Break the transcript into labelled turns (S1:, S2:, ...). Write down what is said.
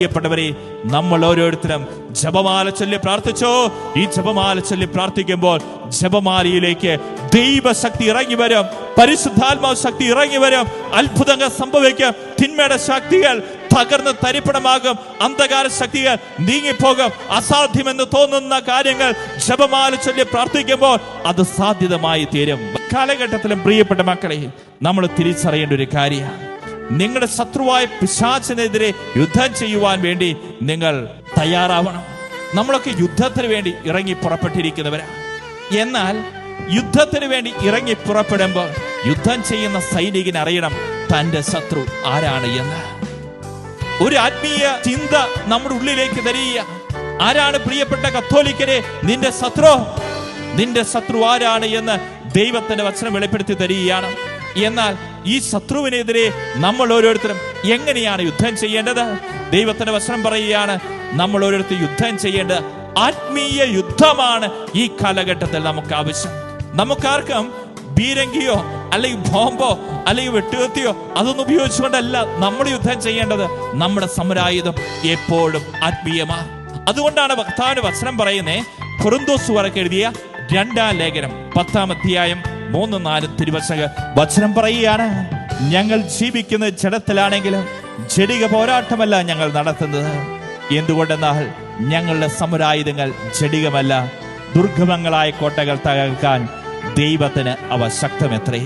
S1: പ്രിയപ്പെട്ടവരെ നമ്മൾ ഓരോരുത്തരും ജപമാല ചൊല്ലി പ്രാർത്ഥിച്ചോ? ഈ ജപമാല ചൊല്ലി പ്രാർത്ഥിക്കുമ്പോൾ ജപമാലയിലേക്ക് ദൈവശക്തി ഇറങ്ങി വരും പരിശുദ്ധാത്മാവ് ശക്തി ഇറങ്ങി വരും. അത്ഭുതങ്ങൾ സംഭവിക്കും തിന്മയുടെ ശക്തികൾ തകർന്ന് തരിപ്പണമാകും അന്ധകാര ശക്തികൾ നീങ്ങിപ്പോകും. അസാധ്യമെന്ന് തോന്നുന്ന കാര്യങ്ങൾ ജപമാല ചൊല്ലി പ്രാർത്ഥിക്കുമ്പോൾ അത് സാധ്യതമായി തീരും. കാലഘട്ടത്തിലും പ്രിയപ്പെട്ട മക്കളെ നമ്മൾ തിരിച്ചറിയേണ്ട ഒരു കാര്യമാണ്. നിങ്ങളുടെ ശത്രുവായ പിശാചിനെതിരെ യുദ്ധം ചെയ്യുവാൻ വേണ്ടി നിങ്ങൾ തയ്യാറാവണം. നമ്മളൊക്കെ യുദ്ധത്തിന് വേണ്ടി ഇറങ്ങി പുറപ്പെട്ടിരിക്കുന്നവരാ. എന്നാൽ യുദ്ധത്തിന് വേണ്ടി ഇറങ്ങി പുറപ്പെടുമ്പോൾ യുദ്ധം ചെയ്യുന്ന സൈനികൻ അറിയണം തന്റെ ശത്രു ആരാണ് എന്ന്. ഒരു ആത്മീയ ചിന്ത നമ്മുടെ ഉള്ളിലേക്ക് തരിക ആരാണ് പ്രിയപ്പെട്ട കത്തോലിക്കരെ? നിന്റെ ശത്രു. നിന്റെ ശത്രു ആരാണ് എന്ന് ദൈവത്തിന്റെ വചനം വെളിപ്പെടുത്തി തരികയാണ്. എന്നാൽ ഈ ശത്രുവിനെതിരെ നമ്മൾ ഓരോരുത്തരും എങ്ങനെയാണ് യുദ്ധം ചെയ്യേണ്ടത്? ദൈവത്തിന്റെ വസ്ത്രം പറയുകയാണ് നമ്മൾ ഓരോരുത്തർ യുദ്ധം ചെയ്യേണ്ടത് ആത്മീയ യുദ്ധമാണ് ഈ കാലഘട്ടത്തിൽ നമുക്ക് ആവശ്യം. നമുക്കാർക്കും ബീരങ്കിയോ അല്ലെങ്കിൽ ബോംബോ അല്ലെങ്കിൽ വെട്ടുകത്തിയോ അതൊന്നും ഉപയോഗിച്ചുകൊണ്ടല്ല നമ്മൾ യുദ്ധം ചെയ്യേണ്ടത്. നമ്മുടെ സമരായുധം എപ്പോഴും ആത്മീയമാണ് അതുകൊണ്ടാണ് ഭക്താവിന് വചനം പറയുന്നേ കുറുന്തോസ് വരക്ക് എഴുതിയ രണ്ടാം ലേഖനം പത്താം അധ്യായം മൂന്ന് നാല് തിരുവശക വചനം പറയുകയാണ്. ഞങ്ങൾ ജീവിക്കുന്ന ജഡത്തിലാണെങ്കിലും ജടിക പോരാട്ടമല്ല ഞങ്ങൾ നടത്തുന്നത്. എന്തുകൊണ്ടെന്നാൽ ഞങ്ങളുടെ സമരായുധങ്ങൾ ജടികമല്ല ദുർഗമങ്ങളായ കോട്ടകൾ തകർക്കാൻ ദൈവത്തിന് അവ ശക്തമെത്രേ?